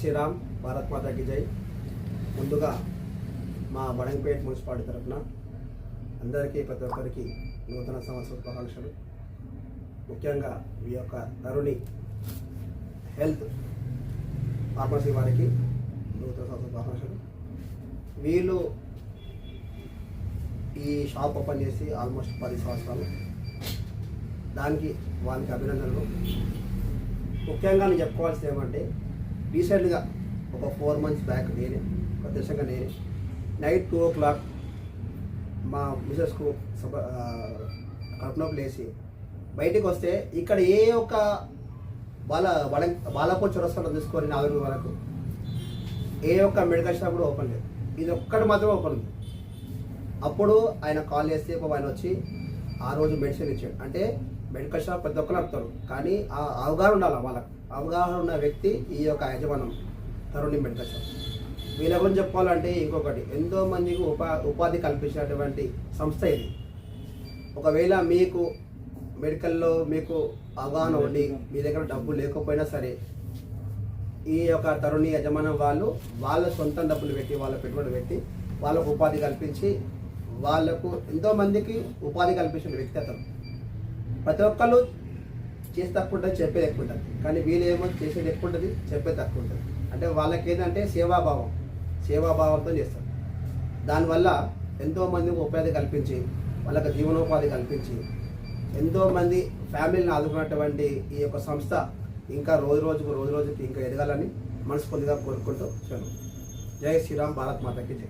శ్రీరామ్ భారత్ మాతాకి జై. ముందుగా మా బడంగపేట మున్సిపాలిటీ తరఫున అందరికీ ప్రతి ఒక్కరికి నూతన సంవత్సర శుభాకాంక్షలు. ముఖ్యంగా ఈ యొక్క తరుణి హెల్త్ ఫార్మసీ వారికి నూతన సంవత్సర శుభాకాంక్షలు. వీళ్ళు ఈ షాప్ ఓపెన్ చేసి ఆల్మోస్ట్ పది సంవత్సరాలు. దానికి వాళ్ళకి అభినందనలు. ముఖ్యంగా నేను చెప్పుకోవాల్సింది ఏమంటే రీసెంట్గా ఒక ఫోర్ మంత్స్ బ్యాక్ నేనే ఒక నేనే నైట్ టూ ఓ క్లాక్ మా మిసెస్కు సబ కడుపునొప్పి లేచి బయటికి వస్తే ఇక్కడ ఏ ఒక్క బాల బల బాలాపూర్ చొరస్తాలో తీసుకొని నాలుగు వరకు ఏ ఒక్క మెడికల్ షాప్ కూడా ఓపెన్ లేదు. ఇది ఒక్కటి మాత్రమే ఓపెన్ ఉంది. అప్పుడు ఆయన కాల్ చేస్తే ఆయన వచ్చి ఆ రోజు మెడిసిన్ ఇచ్చాడు. అంటే మెడికల్ షాప్ ప్రతి ఒక్కరు నడుపుతారు కానీ ఆ అవగాహన ఉండాలి వాళ్ళకి. అవగాహన ఉన్న వ్యక్తి ఈ యొక్క యజమానం తరుణి మెడికల్ షాప్. వీళ్ళ గురించి చెప్పాలంటే ఇంకొకటి. ఎంతో మందికి ఉపా ఉపాధి కల్పించినటువంటి సంస్థ ఇది. ఒకవేళ మీకు మెడికల్లో మీకు అవగాహన ఉండి మీ దగ్గర డబ్బు లేకపోయినా సరే ఈ యొక్క తరుణి యజమానం వాళ్ళు వాళ్ళ సొంత డబ్బులు పెట్టి వాళ్ళ పెట్టుబడి పెట్టి వాళ్ళకు ఉపాధి కల్పించి వాళ్ళకు ఎంతో మందికి ఉపాధి కల్పించిన వ్యక్తి అతను ప్రతి ఒక్కళ్ళు చేసి తక్కువ ఉంటుంది చెప్పేది ఎక్కువ ఉంటుంది. కానీ వీళ్ళేమో చేసేది ఎక్కువ ఉంటుంది చెప్పేది తక్కువ ఉంటుంది. అంటే వాళ్ళకి ఏంటంటే సేవాభావం సేవాభావంతో చేస్తారు. దానివల్ల ఎంతో మందికి ఉపాధి కల్పించి వాళ్ళకి జీవనోపాధి కల్పించి ఎంతో మంది ఫ్యామిలీని ఆదుకున్నటువంటి ఈ యొక్క సంస్థ ఇంకా రోజు రోజుకు రోజు రోజుకి ఇంకా ఎదగాలని మనస్ఫూర్తిగా కోరుకుంటూ సెలవు. జై శ్రీరామ్ భారత్ మాతకి జై.